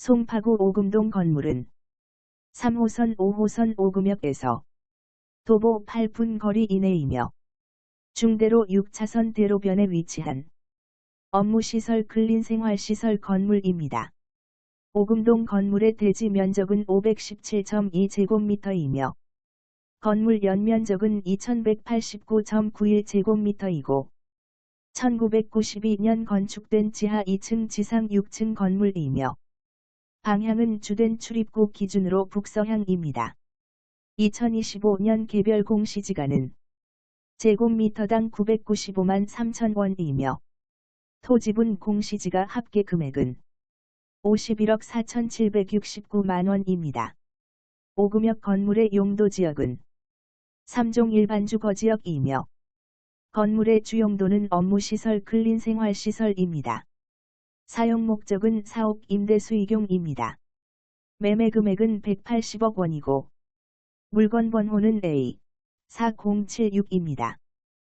송파구 오금동 건물은 3호선 5호선 오금역에서 도보 8분 거리 이내이며 중대로 6차선 대로변에 위치한 업무시설 근린생활시설 건물입니다. 오금동 건물의 대지 면적은 517.2제곱미터이며 건물 연면적은 2189.91제곱미터이고 1992년 건축된 지하 2층 지상 6층 건물이며 방향은 주된 출입구 기준으로 북서향입니다. 2025년 개별 공시지가는 제곱미터당 995만 3천 원이며 토지분 공시지가 합계 금액은 51억 4,769만 원입니다. 오금역 건물의 용도 지역은 3종 일반주 거지역이며 건물의 주용도는 업무시설 근린생활시설입니다. 사용 목적은 사옥 임대 수익용입니다. 매매 금액은 180억 원이고 물건 번호는 A 4076입니다.